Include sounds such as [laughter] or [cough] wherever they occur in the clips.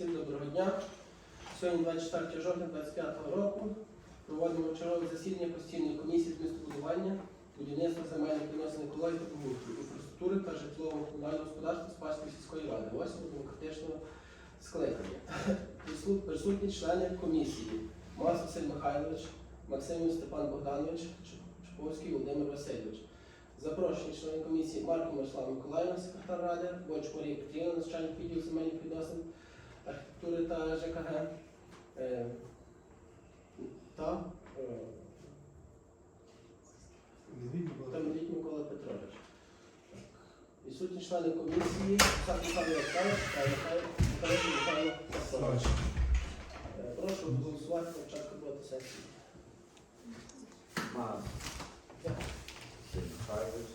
Всім доброго дня. Сьогодні 24 жовтня 2025 року. Проводимо чергове засідання постійної комісії з містобудування, будівництва земельних відносин екології та побуту, інфраструктури та житлового комунального господарства Спаської сільської ради, 8 демократичного скликання. Присутні члени комісії Мас Василь Михайлович, Максимів Степан Богданович, Чуповський Володимир Васильович. Запрошені члени комісії Марко Мирослав Миколаївна, секретар ради, Боч Марія Петрівна, начальник відділу земельних відносин, архітектури ta rzeka Hen, та Тамліть Микола Петрович. Відсутні члени комісії, Сам Михайло Олександрович та Михайло Прошу голосувати початку проти сесії. Мас. За. Сергій Михайлович.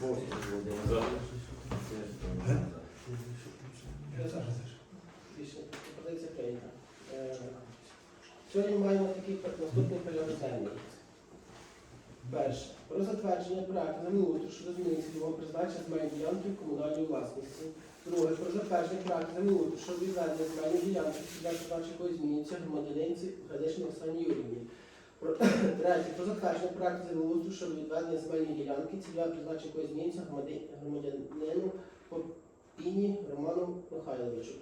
Бовський Володимир. За. Сергій Я за. Рішення пропозиція прийнята. Е, Сьогодні маємо такий наступний порядок денний. Перше. Про затвердження проекту землеустрою щодо зміни цільового призначення земельної ділянки в комунальній власності. Друге. Про затвердження проекту землеустрою щодо відведення земельної ділянки призначення якої змінюється громадянинці Гадишин Оксані Юрівні. Третє. Про затвердження проекту землеустрою щодо відведення земельної ділянки, цільове призначення якої змінюється громадянину Попіні Роману Михайловичу.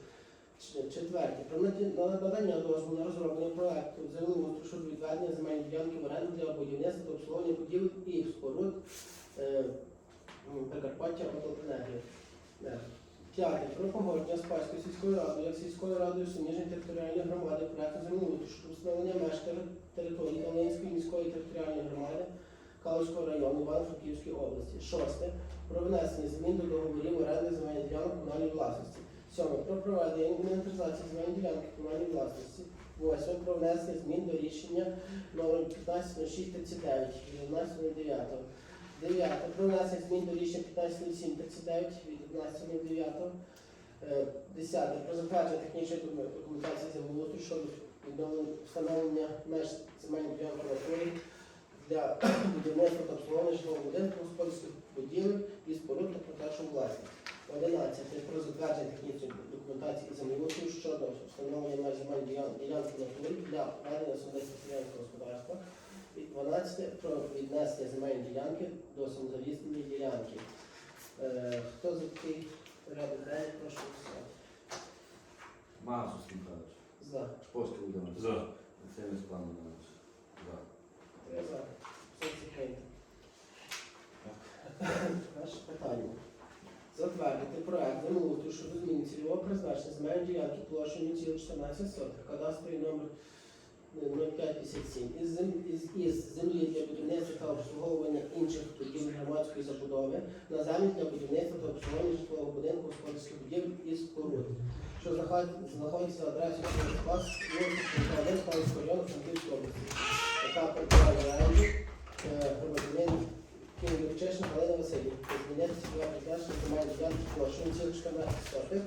Четверте. Про надання дозволу на розроблення проекту землеустрою щодо відведення земельної ділянки в оренду для будівництва та обслуговування будівель і споруд е, Прикарпаття Обленерго. Е, П'яте. Про погодження Спаської сільської ради як сільською радою суміжної територіальної громади проекту землеустрою щодо встановлення меж території Долинської міської територіальної громади Калузького району Івано-Франківської області. Шосте. Про внесення змін до договорів оренди земельних ділянок комунальної власності. Сьоме. Про проведення інвентаризації земельної ділянки комунальної власності. Восьме. Про внесення змін до рішення номер 150639 від 11.09. Дев'яте. Про внесення змін до рішення 150739 від 11.09. Е, Десяте. Про затвердження технічної докумен- документації землеустрою щодо встановлення меж земельної ділянки на для [clears throat] будівництва та обслуговування житлового будинку, господарських будівель і споруд та продажу власність. 11. Про затвердження технічної документації землеустрою щодо встановлення меж ділян- ділянки на полі для ведення особистого господарства. І 12. Про віднесення земельної ділянки до самозалісної ділянки. Е, Хто за такий порядок денний, прошу. Мас Сергій Михайлович. За. Бовський Володимир. За. Степан Богданович. За. Я за. Все це прийнято. Наше питання. Затвердити проект землеустрою щодо зміни цільового призначення земельної ділянки площею 0,14 сотих, кадастровий номер е, 0557 із, із... із землі для будівництва та обслуговування інших будівель громадської забудови на землі для будівництва та обслуговування житлового будинку, господарських будівель і споруд, що знаходиться за адресою Клас, вулиця 1, Павлівського району, Франківської області, яка перебуває е, громадянин Києво-Чешин Галина Васильівна. Змінити цільове призначення земельної ділянки площею 14 сотих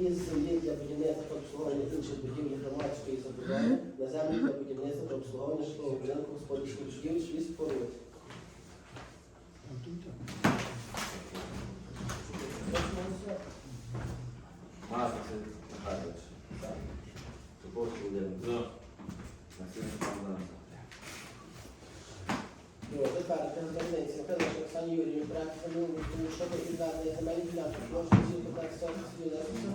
із землі для будівництва та обслуговування інших будівель громадської забудови на землі для будівництва та обслуговування житлового будинку господарських будівель і споруд. Прошу голосувати. Мас Сергій Михайлович. Бовський Володимир. Максим Богданович. Друге, затвердити громадянці Михайлович Оксані Юріївні проект землеустрою щодо відведення земельної ділянки площею 15 сотих Юнесуса,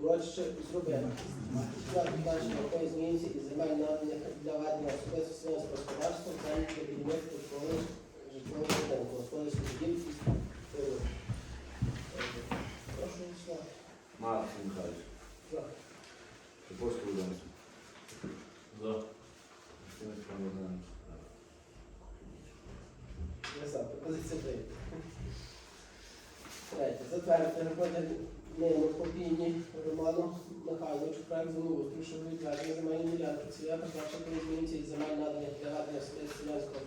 урочище зробити. Четверте значення якої змінюється із земель наданих для ведення особистого селянського господарства, землі для будівництва обслуговування житлового будинку, господарських будівель і споруд. Е, Прошу голосувати. Мас Сергій Михайлович. За. Бовський Володимир. За. Максим Степан Богданович. Я за. Пропозиція прийнята. Затвердити громадянину Попійні Роману Михайловичу проект землеустрою щодо відведення земельної ділянки. Коли змінюється із земель наданих для ведення селянського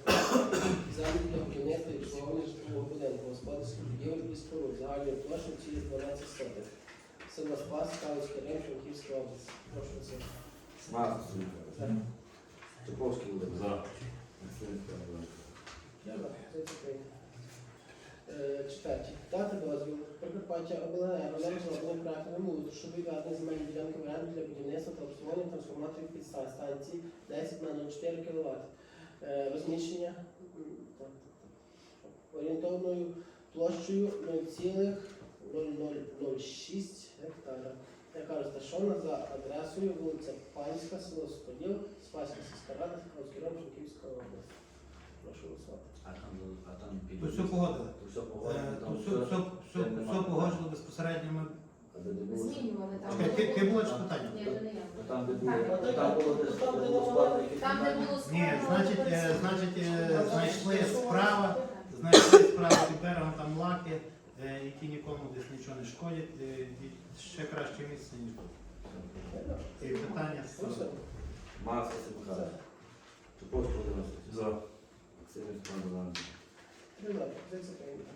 землі для будівництва і обслуговування житлового будинку, господарських будівель і споруд загальною площею цілі 12 сотих. Село Спас, Калицький район, Франківська область. Прошу це. Михайлович. Чуповський За. Е, четверті. Дати дозвіл Прикарпаття обленерго на розроблення проекту вимогу, щоб відведення земельні ділянки оренду для будівництва та обслуговування трансформаторів підстав станції 10 на 04 кВт. Е, Розміщення орієнтовною площею 0,0006 гектара, яка розташована за адресою вулиця Панська, село Стоділ, Спаська сільська рада, район, область. Прошу голосувати. А там, а То все погодили. То все Е, погодили, То там все, все. все, все, нема. безпосередньо. Ми... А де не було? Змінювали там. Чекай, ти, ти було чи питання? Ні, то не я. А Там, де було, там було десь де де було нема- якісь Там, де питання. було Ні, значить, е, значить, е, знайшли справа, знайшли справа під берегом там лаки, е, які нікому десь нічого не шкодять, е, і ще краще місце, ніж тут. І питання з Маса Михайлович. Чуповський Володимир. За. Максим Іванович. Приймати, позиція прийнята.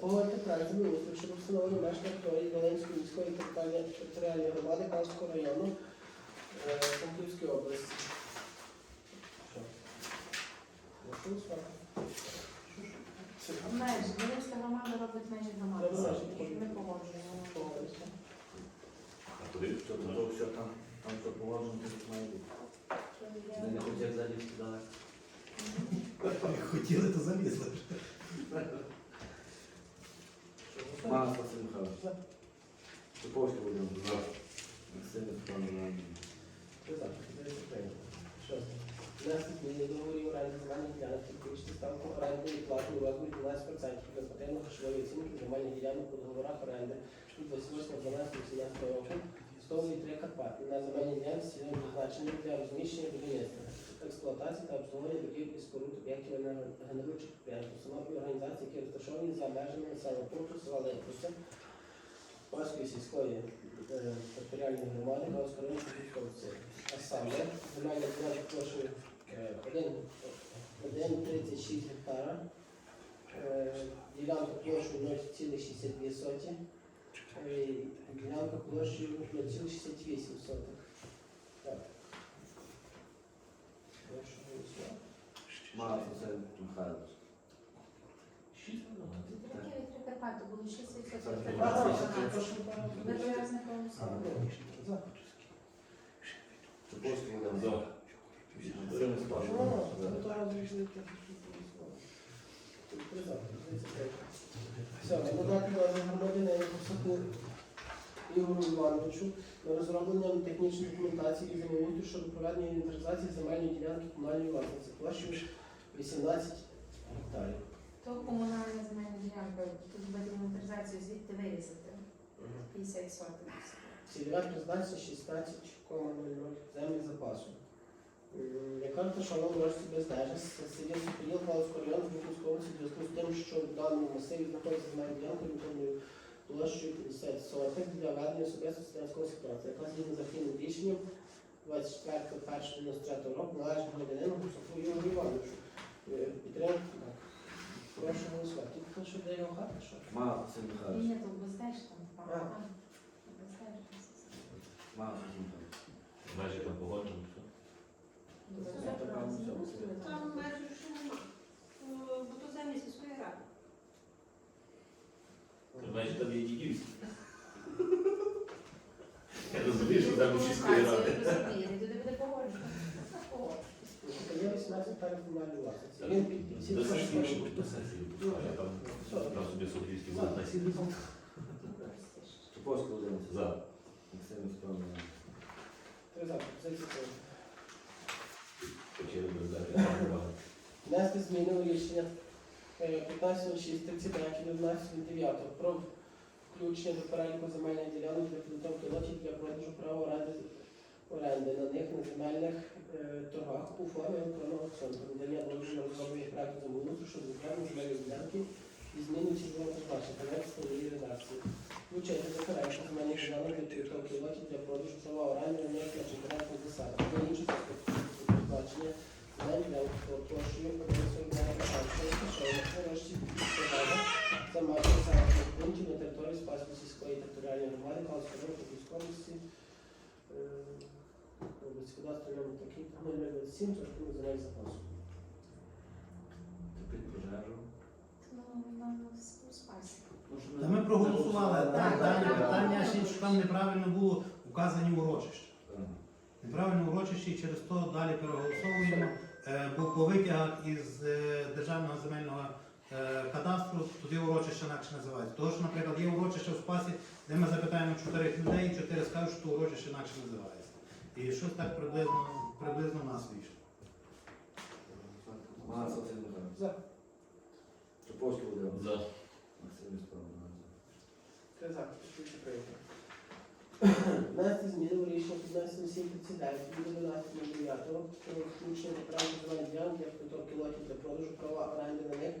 Погодити проект землеустрою щодо встановлення меж території Волинської міської територіальної громади Калського району е, Франківської області. Що? Межі. Волинська громада робить межі громади. Ми погоджуємо. А? Що то все там, там все погоджено, то має бути. Що Не не хотів ззаді скидали. Хотіли, то залізли. Маса Михайлович. За. Чуповський Володимир. За. Максим. Шосте. Внести зміни договорів оренди земельних ділянок, підвищити ставку орендної плати у розмірі 12% від нормативно-грошової оцінки земельних ділянок у договорах оренди від 28.12.18 року Стовлі 3 на земельній ділянці цільовим призначенням для розміщення будівництва, експлуатації та обслуговування будівель і споруд об'єктів енергогенеруючих підприємств, установ і організацій, які розташовані за межами населеного пункту села Липківця, Паської сільської е, територіальної громади Галузького району Франківської А саме земельна ділянка площею е, 1,36 гектара, е, ділянка площею 0,62 соті, е, ділянка площею 0,68 сотих. Так. Прошу голосувати. Маса Михайлович. Таке від було 6 відсотків. так. Прошу рази не проголосували. За. Чуповський За. Максим Іванович. Все, надати громадянину Косаку Ігору Івановичу на розроблення технічної документації і землеустрою щодо проведення інвентаризації земельної ділянки комунальної власниці площею 18 гектарів. То комунальна земельна ділянка, тут буде інвентаризацію звідти вирізати. 50 сотень. Цільове призначення 16,00 землі запасу. Яка розташована в Ложці Бездежа, селі Соколіл, Галицького району, Франківської області, в зв'язку з тим, що в даному масиві знаходиться земельна ділянка орієнтовною площею 50 сотих для ведення особистого селянського ситуації, яка згідно з архівним рішенням 24.01.93 року належить громадянину Гусаку Ігорю Івановичу. Підтримати? Так. Прошу голосувати. Тільки що де його хата, що? Маса Михайлович. Ні, то бездеж там. А. Бездеж. Маса Михайлович. Межі там? Ну, бути. там. Майже що Бо то землі сільської ради. Це Межі там є дідівські. Я розумію, що там сільської ради. Розумієте, туди буде погоджено. Є 18 гектарів комунальної власниці. Він під під До сесії, до сесії. пускай, а Там там собі Софійський буде на сілі. Чуповський Володимир. За. Максим Іванович. Три за, позиція прийнята. Почали би дати. Внести зміни у рішення е, 15.06.39 про включення до переліку земельних ділянок для підготовки лотів для продажу права оренди, оренди на них на земельних е, торгах у формі електронного аукціону. Надання дозволу на розроблення проекту землеустрою щодо окремої земельної ділянки і зміни цільового призначення та її редакції. Включити до переліку земельних ділянок для підготовки лотів для продажу права оренди на них на конкурентних засадах. Та інші призначення земля площею Подільської державної нарешті продажа за межі населених пунктів на території Спаської сільської територіальної громади Калської 0,07 частину називається запасу. Топить пожежу. Та ми проголосували, так, питання, питання ще, що там неправильно було вказані урочище. Неправильно урочище і через то далі переголосовуємо, е, бо по витягах із е, державного земельного е, кадастру туди урочище інакше називається. Тому що, наприклад, є урочище в спасі, де ми запитаємо чотирьох людей, чотири скажуть, що урочище інакше називається. І щось так приблизно приблизно в нас вийшло. Мас Василь Михайлович. За. Чуповський Володимир. За. Максим Справа. Три за. Рішення прийнято. Внести зміни у рішення під номером 739 від 11.09 про включення правил земельних ділянок для підготовки лотів для продажу права оренди на них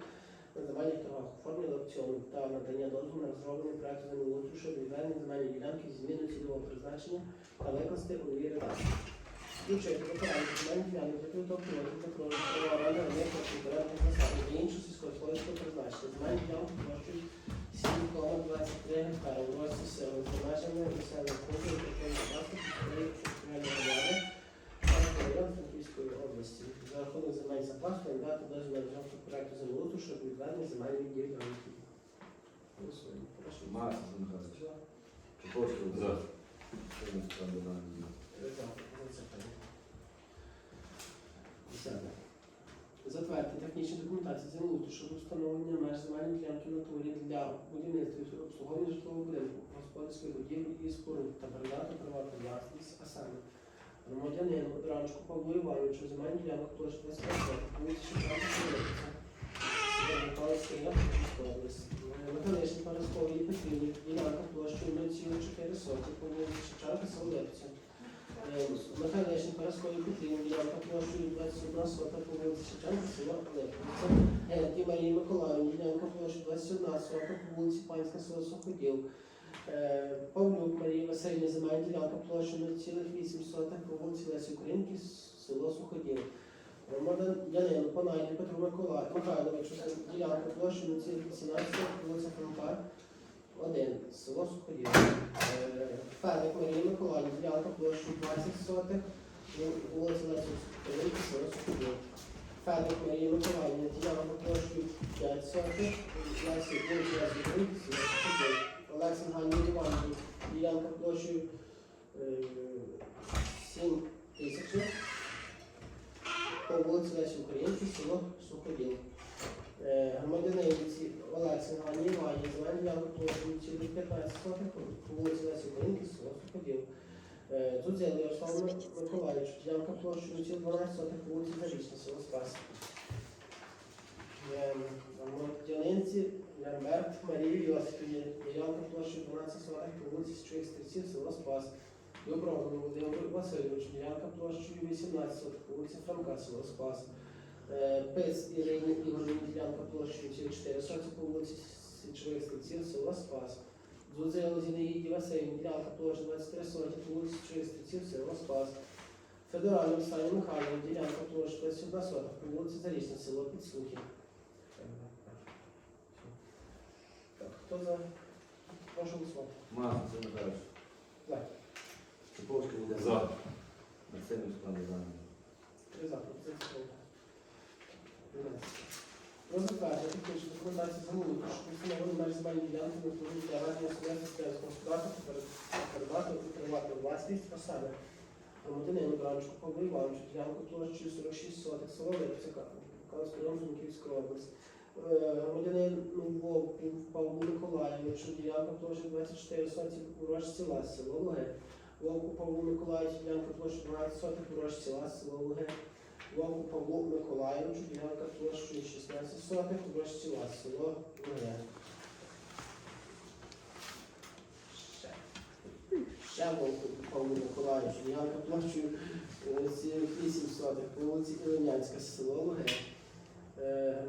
на земельних торгах у формі аукціону та надання дозволу на розроблення проекту землеустрою щодо відведення земельної ділянки зі зміною цільового призначення та викласти у новій редакції. Включити виконання земельних ділянок для продажу права оренди засадах для іншого сільськогосподарського призначення. Земельні ділянки площею 7,23 гектара у році сили межами населених пунктів територіальної власності територіальної громади Харкова район Франківської області. За рахунок земель запасу дозвіл на розробку проекту землеустрою щодо відведення земельних ділянки. Голосуємо. Прошу. Мас Михайлович. За. За. Володимир. Максим За. Десяте. Затвердити технічну документацію землеустрою щодо встановлення меж земельної ділянки натурі для будівництва і обслуговування житлового будинку, господарської будівлі і споруд та передати приватну власність, а саме громадянину Ранчку Павлу Івановичу земельні ділянок площі 25 вулиці Шевченка Солодиця, Михайловський район Київської області. Механічний Парасковій Петрівні, ділянка площею 0,4 соті по вулиці Шевченка Солодиця. Механічний Парасковій Петрівні, ділянка площею 21 сота по вулиці Шевченка, село Липовиця. Генті Марії Миколаївні, ділянка площею 21 сота по вулиці Панська, село Суходіл. Е, Павлюк Марії Васильівні, земельна ділянка площею 0,8 сотих по вулиці Лесі Українки, село Суходіл. Роман Янину Панайні Петру Микола Михайловичу, ділянка площею 0,18 по вулиці Франка, 1, село Суходіл. Е, Федик Марії Миколаївні, ділянка площею 20 сотих, по вулиці Лесі Українки, село Суходіл. Федик Марії Миколаївні, ділянка площею 5 сотих, Лесі вулиці Лесі Українки, село Суходіл. Олексій Ганні Івановні, ділянка площею е, 7 тисяч. По вулиці Лесі Українки, село Суходіл. Е, Громадяниці Олексій Ганні Іванівні, земельна ділянка площею цілих 15 сотих, по вулиці Лесі Українки, село Суходіл. Е, Дзудзел Ярослав Миколаївич, ділянка площею цілих 12 сотих, вулиці Зарічна, село Спас. Громадянинці Лямберт Марії Йосифівні, ділянка площею 12 сотих по вулиці Січових Стрільців, село Спас. Доброго Володимир Васильович, ділянка площею 18 сотих по вулиці Франка, село Спас. Е, Пис Ірині Ігорівні, ділянка площею 4 сотих по вулиці Січових Стрільців, село Спас. Зузило Зінаїді Василь, Пляка, площа 23 соті, вулиці Чистиців, село Спас. Федоральним Сані Михайловим, ділянка площа 22 сота, вулиці Зарічне, село Підслухи. Так, хто за? Прошу голосувати. Маза Семенович. За. Чуповський буде за. Марсенів складу за. Три за. Пропозиція. 12. Розробляється технічна документація замовлення, що підсумовано меж земельні ділянки на впливу реального суб'єкту сільськогосподарства передати у приватну власність, а саме громадянину Бранчуку Павлу Івановичу, ділянку площею 46 сотих, село Липцяка, Кавський район Зунківської області. Е, громадянин Вовків Павлу Миколаєвичу, ділянка площа 24 соті, урож села, село Луге. Вовку Павлу Миколаєвичу, ділянка площа 12 сотих, урож села, село Луге. Вовку Павлу Миколаївичу, ділянка площею 16 сотих, село Луги. Ще. Вовку Павлу Миколаївичу, ділянка площею е, 8 сотих, по вулиці Ілинянська, село Луги. Е,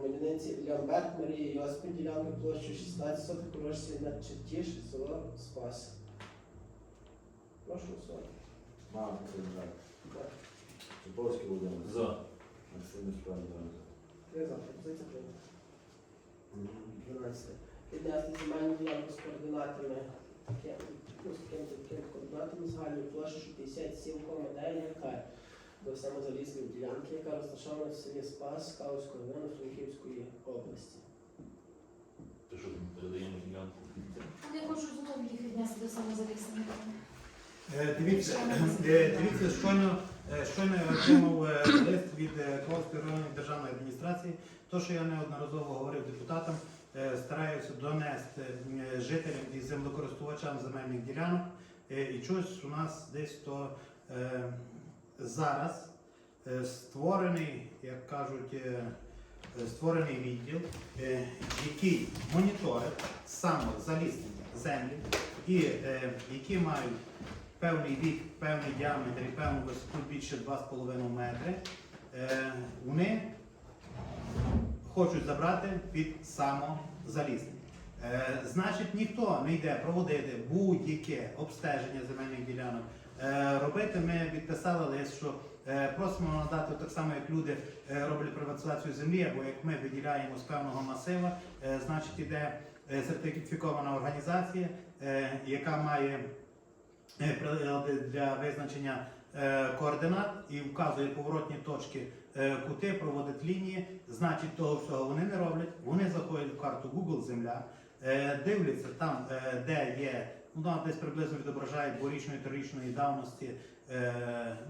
Лямберт Марії Йоспін, ділянка площею 16 сотих, на Чертіш, село Спас. Прошу. Мас Василь Михайлович. Так. Шиповський Володимир. За. Максим Мішпан. Три за. Пропозиція прийнята. 12. Віднести земельну ділянку з координатами таке, ну, з таким таким координатами загальної площі 57,9 гектар до самозалізної ділянки, яка розташована в селі Спас Калуського району Франківської області. Ти що, передаємо ділянку? Вони хочуть знову їх віднести до самозалізної. Е, Дивіться, е, дивіться, щойно щойно я отримав е, лист від е, Ковальської районної державної адміністрації. То, що я неодноразово говорив депутатам, е, стараюся донести е, жителям і землекористувачам земельних ділянок. Е, І чогось у нас десь то е, зараз е, створений, як кажуть, е, е, створений відділ, е, який моніторить самозаліснення землі і е, які мають певний вік, певний діаметр і певну висоту більше 2,5 метри, е, вони хочуть забрати під самозаліснення. Е, Значить, ніхто не йде проводити будь-яке обстеження земельних ділянок. Е, Робити ми відписали лист, що е, просимо надати так само, як люди роблять приватизацію землі, або як ми виділяємо з певного масива, значить іде сертифікована організація, яка має прилади для визначення е, координат і вказує поворотні точки, е, кути, проводить лінії. Значить, того всього вони не роблять. Вони заходять в карту Google Земля, е, дивляться там, е, де є, ну там десь приблизно відображає дворічної трирічної давності е,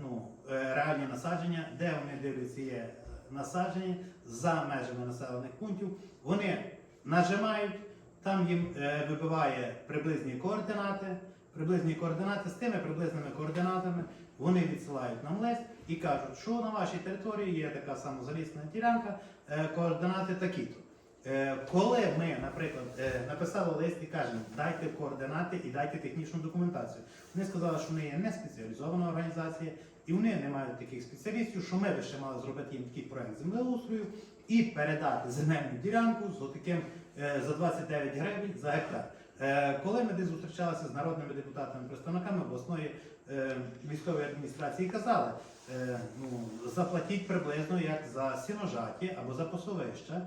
ну, е, реальні насадження, де вони дивляться є насадження за межами населених пунктів. Вони нажимають, там їм е, вибиває приблизні координати. Приблизні координати з тими приблизними координатами вони відсилають нам лист і кажуть, що на вашій території є така самозалісна ділянка, е, координати такі-то. Е, Коли ми, наприклад, е, написали лист і кажемо, дайте координати і дайте технічну документацію. Вони сказали, що вони є не спеціалізована організація, і вони не мають таких спеціалістів, що ми би ще мали зробити їм такий проект землеустрою і передати земельну ділянку з таким е, за 29 гривень за гектар. Е, Коли ми зустрічалися з народними депутатами, представниками обласної е, військової адміністрації, казали, е, ну, заплатіть приблизно як за сіножаті або за пасовище,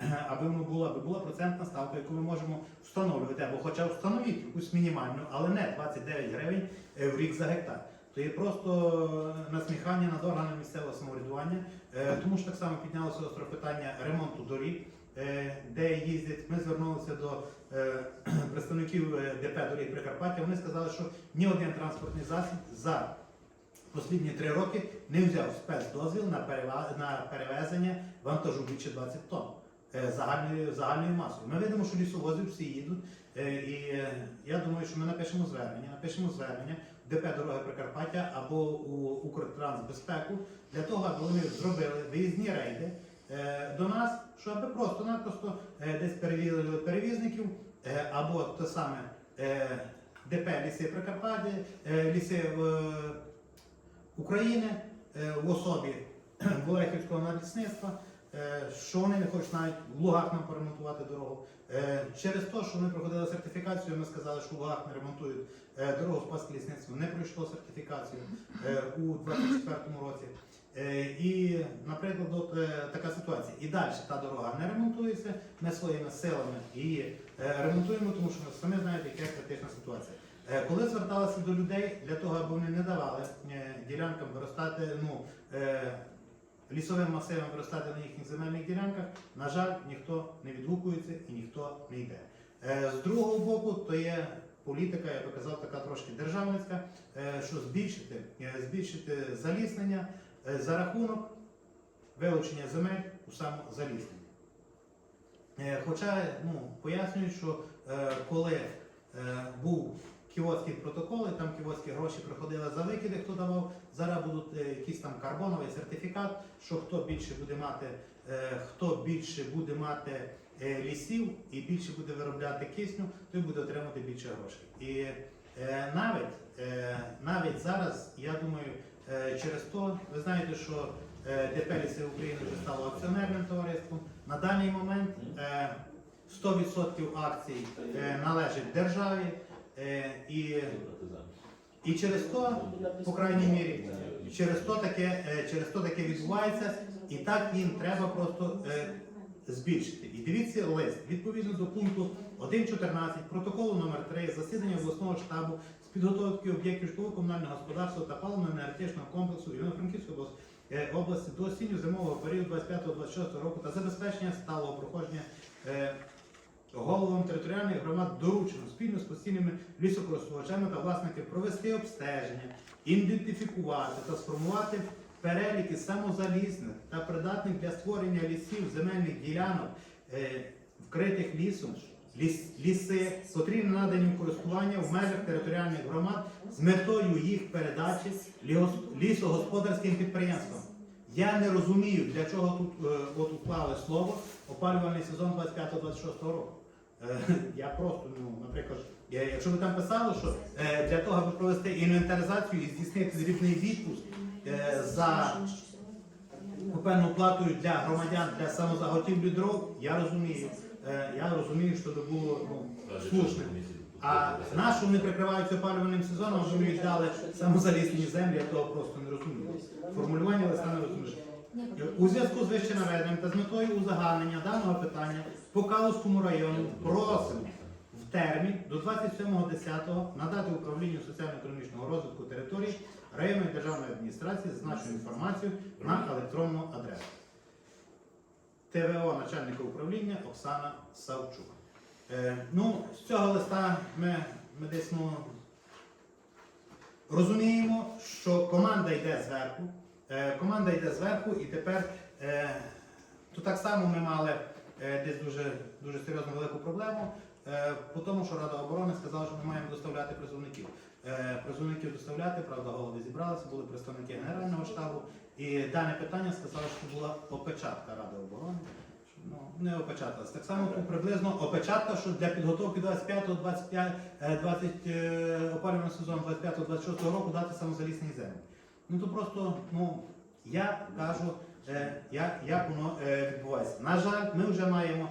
е, [clears throat] аби була, аби була процентна ставка, яку ми можемо встановлювати, або хоча встановіть якусь мінімальну, але не 29 гривень в рік за гектар. То є просто насміхання над органами місцевого самоврядування, тому що так само піднялося остро питання ремонту доріг, де їздять. Ми звернулися до е, [clears throat] представників е, ДП доріг Прикарпаття. Вони сказали, що ні один транспортний засіб за останні три роки не взяв спецдозвіл на, перевезення вантажу більше 20 тонн е, загальною, загальною масою. Ми видимо, що лісовози всі їдуть. е, І е, я думаю, що ми напишемо звернення, напишемо звернення в ДП дороги Прикарпаття або у Укртрансбезпеку для того, аби вони зробили виїзні рейди е, до нас, щоб просто-напросто е, десь перевірили перевізників е, або те саме е, ДП Ліси Прикарпаття, е, ліси е, України е, в особі [clears throat] Болехівського надлісництва, е, що вони не хочуть навіть в Лугах нам поремонтувати дорогу. Е, Через те, що ми проходили сертифікацію, ми сказали, що в Лугах не ремонтують е, дорогу Спаське лісництво, не пройшло сертифікацію е, у 2024 році. Е, І, наприклад, от е, така ситуація. І далі та дорога не ремонтується, ми своїми силами її е, ремонтуємо, тому що ви самі знаєте, яка критична ситуація. Коли зверталися до людей для того, аби вони не давали ділянкам виростати, ну, лісовим масивам виростати на їхніх земельних ділянках, на жаль, ніхто не відгукується і ніхто не йде. З другого боку, то є політика, я би казав, така трошки державницька, що збільшити, збільшити заліснення за рахунок вилучення земель у самозаліснення. Е, Хоча ну, пояснюють, що е, коли е, був кіотський протокол, і там кіотські гроші приходили за викиди, хто давав, зараз будуть е, якийсь там карбоновий сертифікат, що хто більше буде мати, е, хто більше буде мати е, лісів і більше буде виробляти кисню, той буде отримати більше грошей. І е, навіть, е, навіть зараз, я думаю, е, через то, ви знаєте, що е, ДП «Ліси України вже стало акціонерним товариством. На даний момент е, 100% акцій е, належить державі. Е, і, і через то, по крайній мірі, через то таке, е, через то таке відбувається, і так їм треба просто е, збільшити. І дивіться лист. Відповідно до пункту 1.14 протоколу номер 3 засідання обласного штабу з підготовки об'єктів житлово-комунального господарства та паливно-енергетичного комплексу Івано-Франківської області, е, області до осінньо-зимового періоду 25-26 року та забезпечення сталого проходження е, головам територіальних громад доручено спільно з постійними лісокористувачами та власниками провести обстеження, ідентифікувати та сформувати переліки самозалісних та придатних для створення лісів земельних ділянок, е, вкритих лісом, ліс, ліси, котрі надані користування в межах територіальних громад з метою їх передачі лісогосподарським підприємствам. Я не розумію, для чого тут е, от уклали слово опалювальний сезон 25-26 року. Е, [laughs] я просто, ну, наприклад, я- якщо ви там писали, що е, для того, аби провести інвентаризацію і здійснити дрібний відпуск за певну платою для громадян для самозаготівлі дров, я розумію. Е, я розумію, що це було ну, слушне. А нашу не прикриваються опалювальним сезоном, що ми віддали самозаліснені землі, я того просто не розумію. Формулювання листа не розумію. У зв'язку з вище наведеним та з метою узагальнення даного питання по Калузькому району просимо в термін до 27.10 надати управлінню соціально-економічного розвитку території районної державної адміністрації зазначену інформацію на електронну адресу. ТВО начальника управління Оксана Савчук. Е, ну, з цього листа ми, ми десь ну, розуміємо, що команда йде зверху. Е, команда йде зверху, і тепер е, то так само ми мали е, десь дуже, дуже серйозну велику проблему, е, по тому, що Рада оборони сказала, що ми маємо доставляти призовників. Е, призовників доставляти, правда, голови зібралися, були представники Генерального штабу. І дане питання сказали, що була опечатка Ради оборони. Ну, не опечаталась. Так само тут приблизно опечатка, що для підготовки 25 25 е, 20 е, опалювального сезону 25-26 року дати самозалісні землі. Ну то просто, ну, я кажу, е, як, як воно е, відбувається. На жаль, ми вже маємо.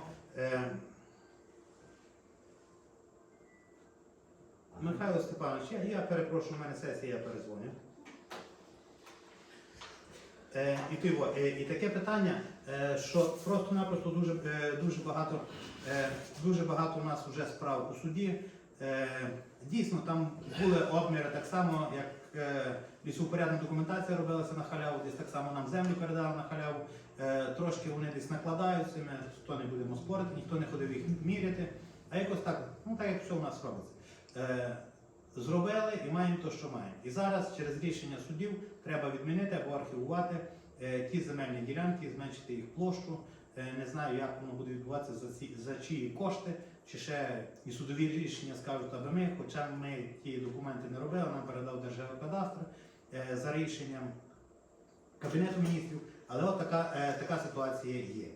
Михайло Степанович, я, я перепрошую, у мене сесія, я перезвоню. Е, і, ти, во, е, і таке питання, е, що просто-напросто дуже, е, дуже, багато, е, дуже багато у нас вже справ у суді. Е, дійсно, там були обміри так само, як е, лісоупорядна документація робилася на халяву, десь так само нам землю передали на халяву. Е, трошки вони десь накладаються, ми то не будемо спорити, ніхто не ходив їх міряти. А якось так, ну так як все у нас робиться. Е, зробили і маємо те, що маємо. І зараз через рішення судів треба відмінити або архівувати е, ті земельні ділянки, зменшити їх площу. Е, не знаю, як воно буде відбуватися за, ці, за чиї кошти, чи ще і судові рішення скажуть, аби ми, хоча ми ті документи не робили, нам передав Держгеокадастр е, за рішенням Кабінету міністрів. Але от така, така ситуація є.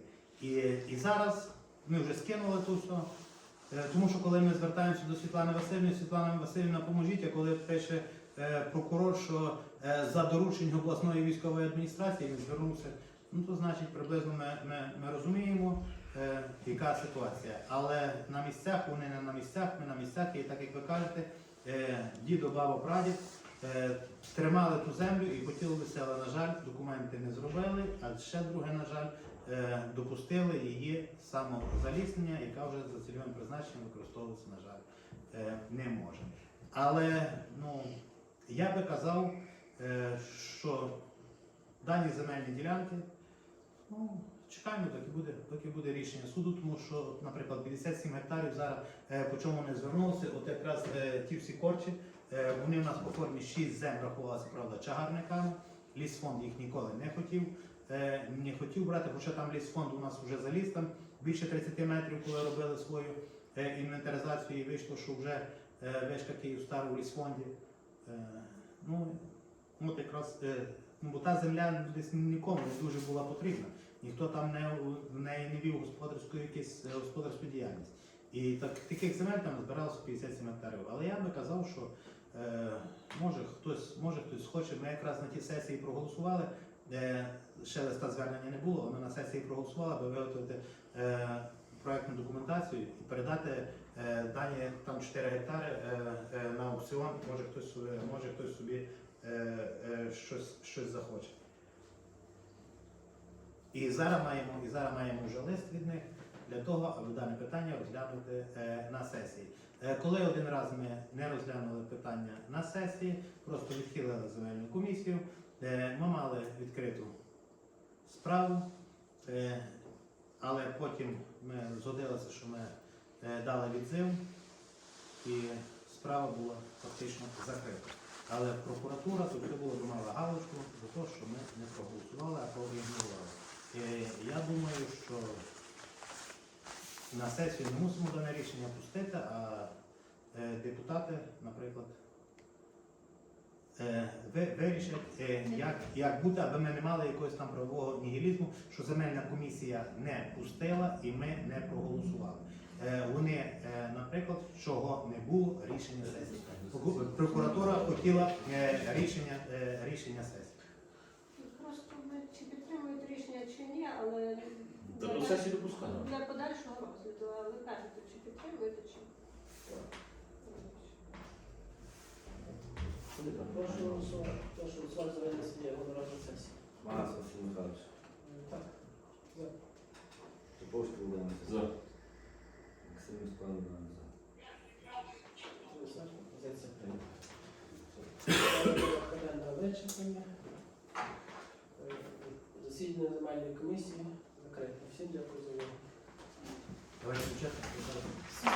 І, і зараз ми вже скинули ту Тому що коли ми звертаємося до Світлани Васильівни, Світлана Васильівна, поможіть, а коли пише е, прокурор, що е, за дорученням обласної військової адміністрації він звернувся, ну то значить приблизно ми, ми, ми розуміємо, е, яка ситуація. Але на місцях вони не на місцях, ми на місцях, і так як ви кажете, е, дідо, баба, прадід е, тримали ту землю і хотіли би але, на жаль, документи не зробили, а ще друге, на жаль, е, допустили її самозаліснення, яка вже за цільовим призначенням використовуватися, на жаль, е, не може. Але ну, я би казав, е, що дані земельні ділянки, ну, чекаємо, доки буде, доки буде рішення суду, тому що, наприклад, 57 гектарів зараз е, по чому не звернулося, от якраз е, ті всі корчі, е, вони в нас по формі 6 земель рахувалися, правда, чагарниками. Лісфонд їх ніколи не хотів е, не хотів брати, хоча там лісфонд у нас вже заліз там більше 30 метрів, коли робили свою е, інвентаризацію, і вийшло, що вже е, вишка Київстар у лісфонді. Е, ну, от якраз, бо та земля десь нікому не дуже була потрібна. Ніхто там не, в неї не вів господарську, якісь, господарську діяльність. І так, таких земель там збиралося 57 гектарів. Але я би казав, що може хтось, може хтось хоче. Ми якраз на тій сесії проголосували. Ще листа звернення не було, ми на сесії проголосували, аби виготовити е, проектну документацію і передати е, дані там 4 гектари е, е, на аукціон. Може хтось собі, може хтось собі е, е, щось, щось захоче. І зараз маємо, і зараз маємо вже лист від них для того, аби дане питання розглянути е, на сесії. Е, коли один раз ми не розглянули питання на сесії, просто відхилили земельну комісію, е, ми мали відкриту справу, е, але потім ми згодилися, що ми е, дала відзив і справа була фактично закрита. Але прокуратура тут було думала галочку за те, що ми не проголосували, а проігнорували. Я думаю, що на сесію не мусимо дане рішення пустити, а е, депутати, наприклад, е, ви- вирішать, е, як, як бути, аби ми не мали якогось там правового нігілізму, що земельна комісія не пустила і ми не проголосували. Е, Вони, наприклад, чого не було рішення сесії. Прокуратура- хотіла рішення, рішення сесії. Просто ви чи підтримуєте рішення, чи ні, але допускаємо. для подальшого розгляду, а ви кажете, чи підтримуєте, чи ні. Прошу голосувати. Прошу голосувати за винесення його на розгляд сесії. Мас Василь Михайлович. Так. Чуповський Володимир. За. Максим Іванович. за. Позиція прийнята. Порядок вичерпання. Е, Засідання земельної комісії закрите. Всім дякую за увагу. Давайте. Всі